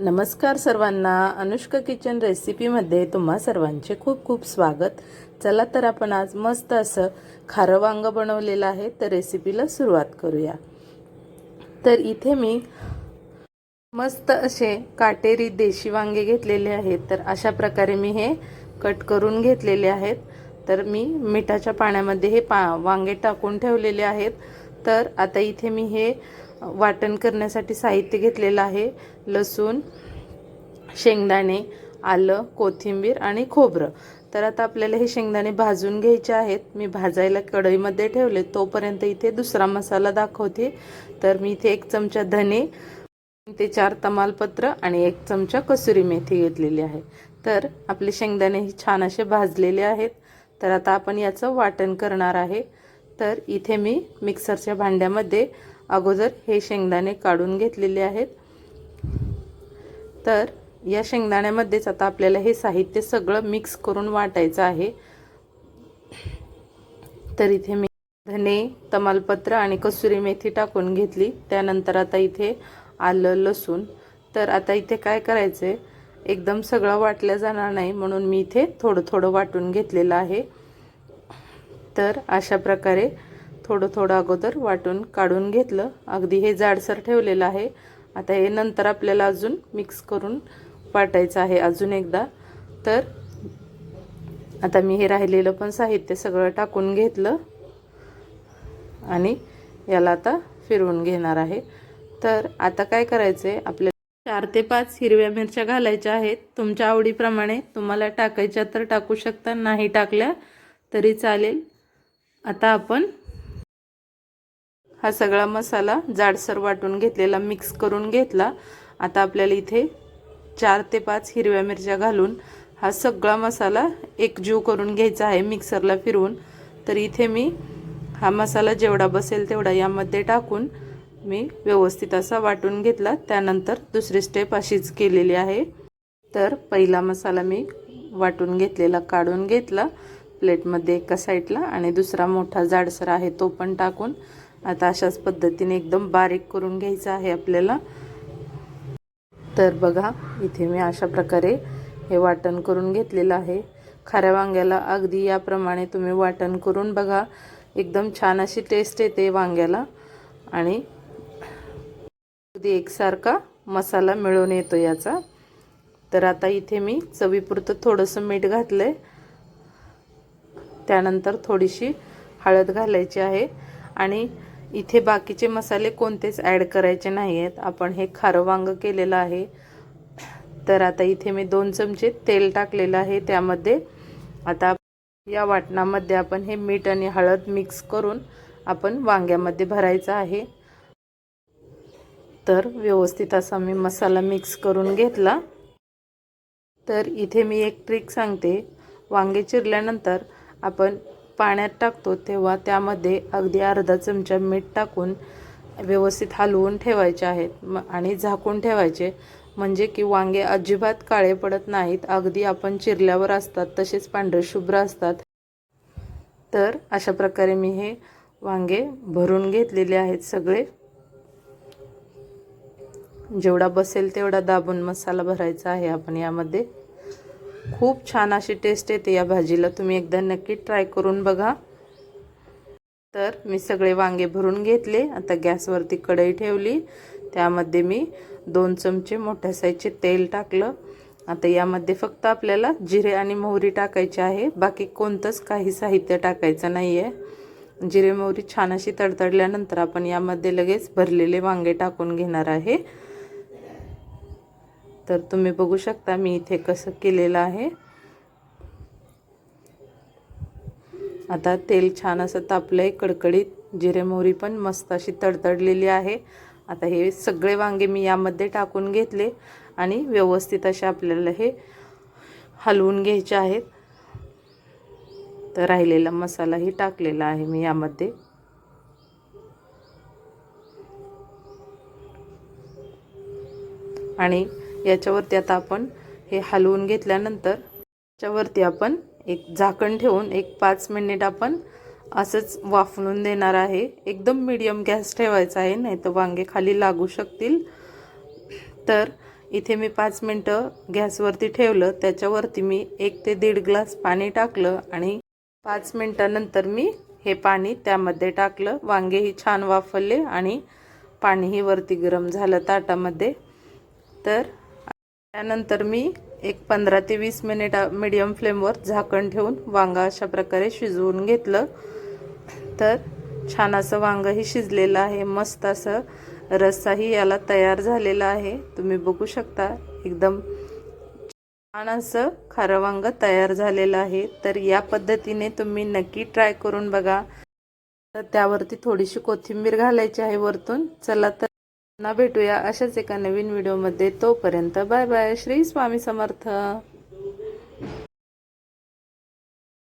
नमस्कार सर्वांना. अनुष्का किचन रेसिपीमध्ये तुम्हा सर्वांचे खूप खूप स्वागत. चला तर आपण आज मस्त असं खारं वांग बनवलेलं आहे तर रेसिपीला सुरुवात करूया. तर इथे मी मस्त असे काटेरी देशी वांगे घेतलेले आहेत तर अशा प्रकारे मी हे कट करून घेतलेले आहेत. तर मी मिठाच्या पाण्यामध्ये हे पा वांगे टाकून ठेवलेले आहेत. तर आता इथे मी हे वाटण करण्यासाठी साहित्य घेतलेलं आहे. लसूण शेंगदाणे आलं कोथिंबीर आणि खोबरं. तर आता आपल्याला हे शेंगदाणे भाजून घ्यायचे आहेत. मी भाजायला कढईमध्ये ठेवले. तोपर्यंत इथे दुसरा मसाला दाखवते. तर मी इथे एक चमचा धने ते चार तमालपत्र आणि एक चमचा कसुरी मेथी घेतलेली आहे. तर आपले शेंगदाणे हे छान असे भाजलेले आहेत. तर आता आपण याचं वाटण करणार आहे. तर इथे मी मिक्सरच्या भांड्यामध्ये अगोदर हे शेंगदाणे काढून घेतलेले आहेत. तर या शेंगदाण्यामध्येच आता आपल्याला हे साहित्य सगळं मिक्स करून वाटायचं आहे. तर इथे मी धने तमालपत्र आणि कसुरी मेथी टाकून घेतली. त्यानंतर आता इथे आलं लसूण. तर आता इथे काय करायचं आहे एकदम सगळं वाटलं जाणार नाही म्हणून मी इथे थोडं थोडं वाटून घेतलेलं आहे. तर अशा प्रकारे थोडं थोडं अगोदर वाटून काढून घेतलं. अगदी हे जाडसर ठेवलेलं आहे. आता हे नंतर आपल्याला अजून मिक्स करून वाटायचं आहे अजून एकदा. तर आता मी हे राहिलेलं पण साहित्य सगळं टाकून घेतलं. आणि याला आता फिरवून घेणार आहे. तर आता काय करायचं आहे आपल्या चार ते पाच हिरव्या मिरच्या घालायच्या आहेत. तुमच्या आवडीप्रमाणे तुम्हाला टाकायच्या तर टाकू शकता नाही टाकल्या तरी चालेल. आता आपण हा सगळा मसाला जाडसर वाटून घेतलेला मिक्स करून घेतला. आता आपल्याला इथे चार ते पाच हिरव्या मिरच्या घालून हा सगळा मसाला एकजीव करून घ्यायचा आहे मिक्सरला फिरवून. तर इथे मी हा मसाला जेवढा बसेल तेवढा यामध्ये टाकून मी व्यवस्थित असा वाटून घेतला. त्यानंतर दुसरी स्टेप अशीच केलेली आहे. तर पहिला मसाला मी वाटून घेतलेला काढून घेतला. प्लेटमध्ये एका साईडला आणि दुसरा मोठा जाडसर आहे तो पण टाकून आता अशाच पद्धतीने एकदम बारीक करून घ्यायचं आहे आपल्याला. तर बघा इथे मी अशा प्रकारे हे वाटण करून घेतलेलं आहे. खाऱ्या वांग्याला अगदी याप्रमाणे तुम्ही वाटण करून बघा. एकदम छान अशी टेस्ट येते वांग्याला. आणि अगदी एकसारखा मसाला मिळून येतो याचा. तर आता इथे मी चवीपुरतं थोडंसं मीठ घातलं आहे त्यानंतर थोडीशी हळद घालायची आहे. आणि इथे बाकीचे मसाले कोणतेच ॲड करायचे नाही आहेत आपण हे खारं वांग केलेलं आहे. तर आता इथे मी दोन चमचे तेल टाकलेलं आहे. त्यामध्ये आता या वाटणामध्ये आपण हे मीठ आणि हळद मिक्स करून आपण वांग्यामध्ये भरायचं आहे. तर व्यवस्थित असा मी मसाला मिक्स करून घेतला. तर इथे मी एक ट्रिक सांगते. वांगे चिरल्यानंतर आपण पाण्यात टाकतो तेव्हा त्यामध्ये अगदी अर्धा चमचा मीठ टाकून व्यवस्थित हलवून ठेवायचे आहेत. म आणि झाकून ठेवायचे. म्हणजे की वांगे अजिबात काळे पडत नाहीत. अगदी आपण चिरल्यावर असतात तसेच पांढरे शुभ्र असतात. तर अशा प्रकारे मी हे वांगे भरून घेतलेले आहेत सगळे. जेवढा बसेल तेवढा दाबून मसाला भरायचा आहे आपण यामध्ये. खूप छान अशी टेस्ट येते या भाजीला. तुम्ही एकदा नक्की ट्राय करून बघा. तर मी सगळे वांगे भरून घेतले. आता गॅसवरती कढई ठेवली. त्यामध्ये मी दोन चमचे मोठ्या साईजचे तेल टाकलं. आता यामध्ये फक्त आपल्याला जिरे आणि मोहरी टाकायची आहे. बाकी कोणतंच काही साहित्य टाकायचं नाही आहे जिरे मोहरी छान अशी तडतडल्यानंतर आपण यामध्ये लगेच भरलेले वांगे टाकून घेणार आहे. तर तुम्ही बघू शकता मी इथे कसं केलेलं आहे. आता तेल छान असं तापलं आहे कडकडीत जिरे मोहरी पण मस्त अशी तडतडलेली आहे. आता हे सगळे वांगे मी यामध्ये टाकून घेतले आणि व्यवस्थित असे आपल्याला हे हलवून घ्यायचे आहेत. तर राहिलेला मसालाही टाकलेला आहे मी यामध्ये. आणि याच्यावरती आता आपण हे हलवून घेतल्यानंतर याच्यावरती आपण एक झाकण ठेवून एक पाच मिनिट आपण असंच वाफणून देणार आहे. एकदम मीडियम गॅस ठेवायचा आहे नाही तर वांगे खाली लागू शकतील. तर इथे मी पाच मिनटं गॅसवरती ठेवलं. त्याच्यावरती मी एक ते दीड ग्लास पाणी टाकलं आणि पाच मिनटानंतर मी हे पाणी त्यामध्ये टाकलं. वांगेही छान वाफरले आणि पाणीही वरती गरम झालं ताटामध्ये. तर त्यानंतर मी एक पंधरा ते वीस मिनिट मीडियम फ्लेमवर झाकण ठेवून वांगा अशा प्रकारे शिजवून घेतलं. तर छान असं वांगंही शिजलेलं आहे. मस्त असं रस्साही याला तयार झालेला आहे. तुम्ही बघू शकता एकदम छान असं खारं वांग तयार झालेलं आहे. तर या पद्धतीने तुम्ही नक्की ट्राय करून बघा. तर त्यावरती थोडीशी कोथिंबीर घालायची आहे वरतून. चला तर पुन्हा भेटूया अशाच एका नवीन व्हिडिओमध्ये. तोपर्यंत बाय बाय. श्री स्वामी समर्थ.